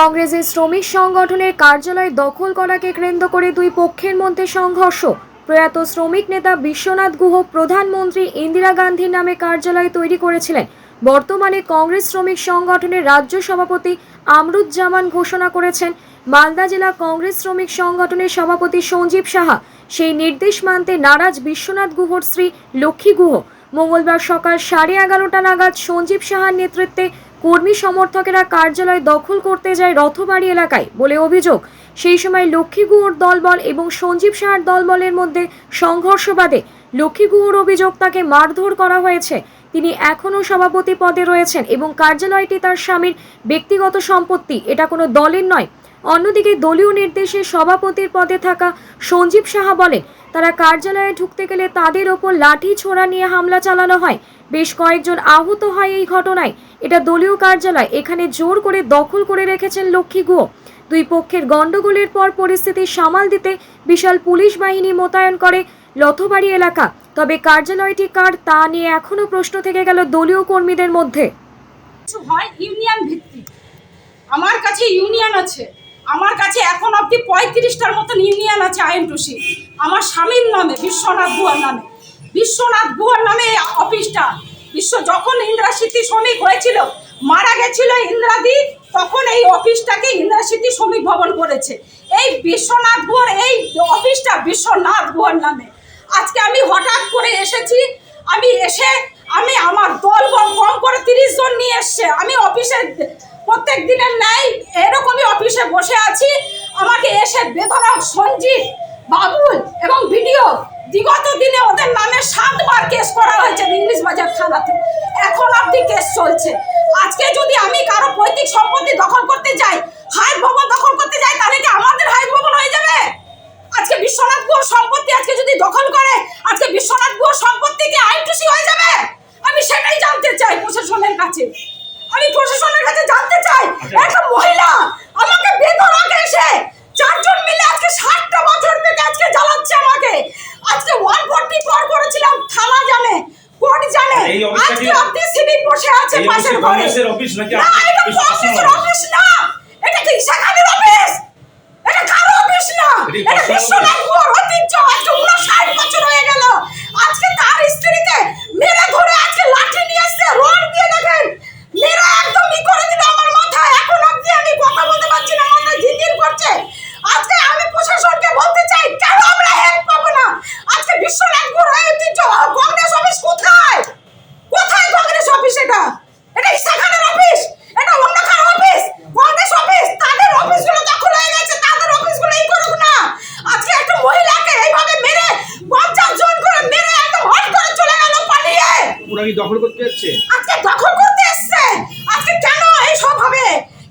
কংগ্রেসের শ্রমিক সংগঠনের কার্যালয় দখল করাকে কেন্দ্র করে দুই পক্ষের মধ্যে সংঘর্ষ। প্রয়াত শ্রমিক নেতা বিশ্বনাথ গুহ প্রধানমন্ত্রী ইন্দিরা গান্ধীর নামে কার্যালয় তৈরি করেছিলেন। বর্তমানে কংগ্রেস শ্রমিক সংগঠনের রাজ্য সভাপতি আমরুজ্জামান ঘোষণা করেছেন, মালদা জেলা কংগ্রেস শ্রমিক সংগঠনের সভাপতি সঞ্জীব সাহা, সেই নির্দেশ মানতে নারাজ বিশ্বনাথ গুহর স্ত্রী লক্ষ্মী গুহ। মঙ্গলবার সকাল সাড়ে এগারোটা নাগাদ সঞ্জীব সাহার নেতৃত্বে কর্মী সমর্থকেরা কার্যালয় দখল করতে যায় রথবাড়ি এলাকায় বলে অভিযোগ। সেই সময় লক্ষ্মী গুহর দলবল এবং সঞ্জীব সাহার দলবলের মধ্যে সংঘর্ষ বাদে লক্ষ্মী গুহর অভিযোগ তাকে মারধর করা হয়েছে। তিনি এখনও সভাপতি পদে রয়েছেন এবং কার্যালয়টি তার স্বামীর ব্যক্তিগত সম্পত্তি। এটা কোনো দলের নয়। অন্যদিকে দলীয় নির্দেশে সভাপতির পদে থাকা সঞ্জীব সাহা বলেন, তারা কার্যালয়ে ঢুকতে গেলে তাদের ওপর লাঠি ছোড়া নিয়ে হামলা চালানো হয়। বেশ কয়েকজন আহত হয় এই ঘটনায়। এটা দলীয় কার্যালয় এখানে জোর করে দখল করে রেখেছেন লক্ষ্মী গুহ। দুই পক্ষের গণ্ডগোলের পর পরিস্থিতি সামাল দিতে বিশাল পুলিশ বাহিনী মোতায়েন করে লথবাড়ি এলাকা। তবে কার্যালয়টি কার তা নিয়ে এখনও প্রশ্ন থেকে গেল দলীয় কর্মীদের মধ্যে। কিছু হয় ইউনিয়ন ভিত্তিক। আমার কাছে ইউনিয়ন আছে। আমার কাছে এখন অবধি পঁয়ত্রিশটার মতন ইউনিয়ন আছে আইএনটুসি। আমার স্বামীর নামে, বিশ্বনাথ গুহার নামে। বিশ্বনাথ গুহার নামে অফিসটা। বিশ্ব যখন ইন্দ্রাসিটি শ্রমিক হয়েছিল, মারা গেছিল ইন্দ্রাদি, তখন এই অফিসটাকে ইন্দ্রাসিটি শ্রমিক ভবন করেছে। এই বিশ্বনাথ গুহার, এই অফিসটা বিশ্বনাথ গুহার নামে। আজকে আমি হঠাৎ করে এসেছি, আমি এসে, আমি আমার দল কম করে তিরিশ জন নিয়ে এসছে। আমি অফিসে প্রত্যেক দিনের ন্যায় এরকমই অফিসে বসে আছি। আমাকে এসে বেদরক সঞ্জিত বাবুল এবং ভিডিও বিগত দিনে ওদের নামে সাতবার কেস করা হয়েছে ইংলিশ বাজার থানাতে। এখন অবধি কেস চলছে। আজকে যদি আমি কারও পৈতৃক সম্পত্তি দখল করতে যাই হাইট ভবন দখল করতে যাই তাহলে কি আমাদের হাইট ভবন হয়ে যাবে? আজকে বিশ্বনাথ গুহ সম্পত্তি আজকে যদি দখল করে আজকে বিশ্বনাথ গুহ সম্পত্তি কি আইনটুসি হয়ে যাবে? আমি সেটাই জানতে চাই প্রশাসনের কাছে। আমি প্রশাসনের কাছে জানতে চাই একটা মহিলা আমাকে বেদরাক এসে চারজন মিলে আজকে ষাটটা বছর থেকে আজকে জ্বালাচ্ছে আমাকে আজকে ওয়ান ফোর্টি ফোর করেছিলাম থানা জানে কোর্ট জানে এই অফিসটা আজকে কি- আপনি সিভিক বসে এই ঘরে। অফিস নাকি না এটা অফিস? কংগ্রেসের অফিস না। এটা কি সেখানের অফিস। এটা কারও অফিস না। এটি বিশ্বনাথ গুহর ঐতিহ্য আজকে উনষাট বছর হয়ে গেল আজকে তার স্ত্রীকে মেরে ধরে আজকে লাঠি নিয়ে এসছে রড দিয়ে দেখেন মেরে একদম ই করে দিল আমার মাথায় এখন অব্দি আমি কথা বলতে পারছি না মাথায় ঝিনঝিন করছে আজকে আমি প্রশাসনকে বলতে চাই কেন আমরা হেল্প পাবো না আজকে বিশ্বনাথ গুহর ঐতিহ্য কংগ্রেস অফিস কোথায় কোথায় কংগ্রেস অফিস এটা এটা ইসাখানের অফিস এটা অন্য কারও অফিস কংগ্রেস অফিস তাদের অফিসগুলো দখল হয়ে গেছে তাদের অফিসগুলো এই করুক না আজকে একটা মহিলাকে এইভাবে মেরে পঞ্চাশ জন করে মেরে একদম হট করে চলে গেল পালিয়ে ওরা কি দখল করতে যাচ্ছে আজকে দখল করতে এসছে? আজকে কেন এই সব হবে?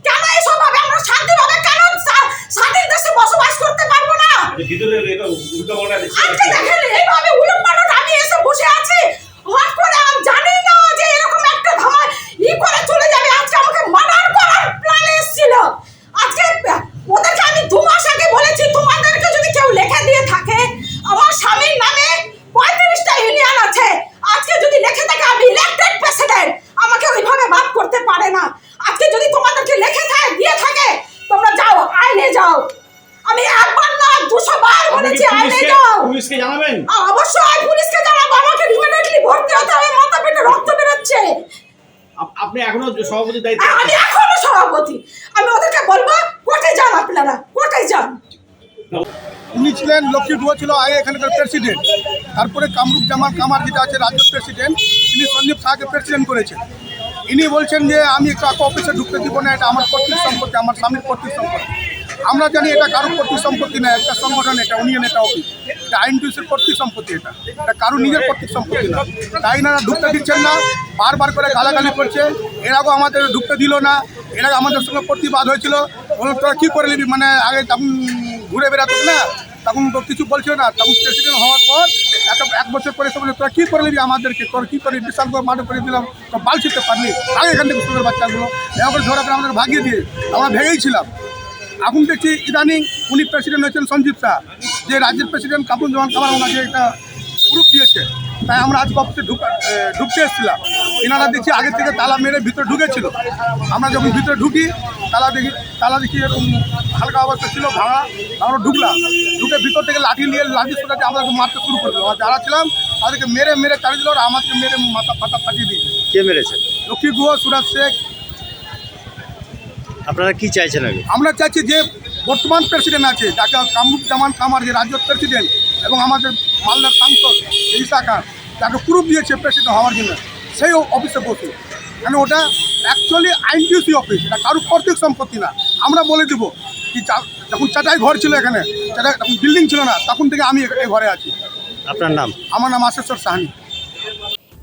কেন এই সব হবে? আমরা শান্তিভাবে কেন স্বা- স্বাধীন দেশে বসবাস করতে পারব না? ভিতরে এটা উল্টো বলা দেখছি আজকে দেখেন এইভাবে উলট পালট আমি এসে বসে আছি হট করে আমি জানি না যে এরকম একটা ধামার ই করে চলে যাবে আজকে আমাকে মার্ডার করার প্ল্যান এসেছিল আজকে ওদেরকে আমি দু মাস আগে বলেছি তোমাদেরকে যদি কেউ লিখে দিয়ে থাকে আমার স্বামীর নামে পঁয়ত্রিশটা ইউনিয়ন আছে আজকে যদি লিখে থাকে আমি ইলেক্টেড প্রেসিডেন্ট আমাকে ওইভাবে বাদ করতে পারে না আজকে যদি তোমাদেরকে লিখে থাকে দিয়ে থাকে তোমরা যাও আইনে যাও আমি একবার না দুশো বার আপনি কি বলেছি আইনে পুলিশকে যাও পুলিশকে জানাবেন আ- অবশ্যই পুলিশকে জানাব আমাকে ইমিডিয়েটলি ভর্তি হতে হবে মাথা পেটে রক্ত বেরোচ্ছে আপ- আপনি সভাপতি দায়িত্ব আমি এখনও সভাপতি। আমি ওদেরকে বলব কোর্টে যান আপনারা কোর্টে যান। উনি ছিলেন লক্ষ্মী ডুয়া ছিল আগে এখানকার প্রেসিডেন্ট। তারপরে কামরুপ জামাল কামার যেটা আছে রাজ্য প্রেসিডেন্ট তিনি সন্দীপ শাহকে প্রেসিডেন্ট করেছেন। ইনি বলছেন যে আমি কাউকে অফিসে ঢুকতে দিব না এটা আমার পৈতৃক সম্পর্কে আমার স্বামীর পৈতৃক সম্পত্তি। আমরা জানি এটা কারোর পৈতৃক সম্পত্তি না, একটা সংগঠন, এটা ইউনিয়ন এটা অফিস এটা আইনটিউসের পৈতৃক সম্পত্তি এটা। এটা কারোর নিজের পৈতৃক সম্পত্তি না। তাই না ঢুকতে দিচ্ছেন না, বারবার করে গালাগালি করছে। এর আগেও আমাদের ঢুকতে দিল না। এর আগে আমাদের সঙ্গে প্রতিবাদ হয়েছিল। বলুন তোরা কী করে নিবি? মানে আগে তখন ঘুরে বেড়াতো না। তখন তো কিছু বলছিল না। তখন প্রেসিডেন্ট হওয়ার পর একটা এক বছর পরে সে বলে তোরা কী করে নিবি আমাদেরকে? তোর কী করে বিশাল করে মাঠে করে দিলাম? তো বাল ছিটতে পারলি? আগে এখান থেকে স্কুলের বাচ্চাগুলো। এরকম করে ধরে করে আমাদের ভাগিয়ে দিয়ে আমরা ভেঙেই ছিলাম। এখন দেখছি। ইদানিং উনি প্রেসিডেন্ট হয়েছেন সঞ্জীব শাহ যে রাজ্যের প্রেসিডেন্ট কাপুর জামান খাবার ওনাকে একটা গ্রুপ দিয়েছে। তাই আমরা আজকে অফিসে ঢুকা ঢুকতে এসেছিলাম। এনারা দেখছি আগে থেকে তালা মেরে ভিতরে ঢুকেছিল। আমরা যখন ভিতরে ঢুকি তালা দেখি তালা দেখি এরকম হালকা অবস্থা ছিল ভাঙা। আমরা ঢুকলাম। ঢুকে ভিতর থেকে লাঠি নিয়ে লাঠি সোটাতে আমাদেরকে মারতে শুরু করল। আর যারা ছিলাম তাদেরকে মেরে মেরে চালিয়ে দিল আর আমাদেরকে মেরে মাথা ফাটা ফাটিয়ে দিয়েছে। কে মেরেছে? লক্ষ্মী গুহ সুরাজ শেখ আপনারা কি চাইছেন আগে? আমরা চাইছি যে বর্তমান প্রেসিডেন্ট আছে যাকে কামরুপ জামান কামার যে রাজ্য প্রেসিডেন্ট এবং আমাদের মালদার সাংসদ ইসা খান যাকে প্রুফ দিয়েছে প্রেসিডেন্ট হওয়ার জন্য সেই অফিসে বসে কেন ওটা অ্যাকচুয়ালি আইনডিউসি অফিস এটা কারোর কর্তৃক সম্পত্তি না। আমরা বলে দেবো কি চা- যখন চাটাই ঘর ছিল এখানে চাটাই তখন বিল্ডিং ছিল না তখন থেকে আমি এই ঘরে আছি। আপনার নাম? আমার নাম আশেশ্বর সাহানি।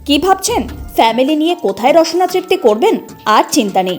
কি ভাবছেন? ফ্যামিলি নিয়ে কোথায় রসনা তৃপ্তি করবেন? আর চিন্তা নেই।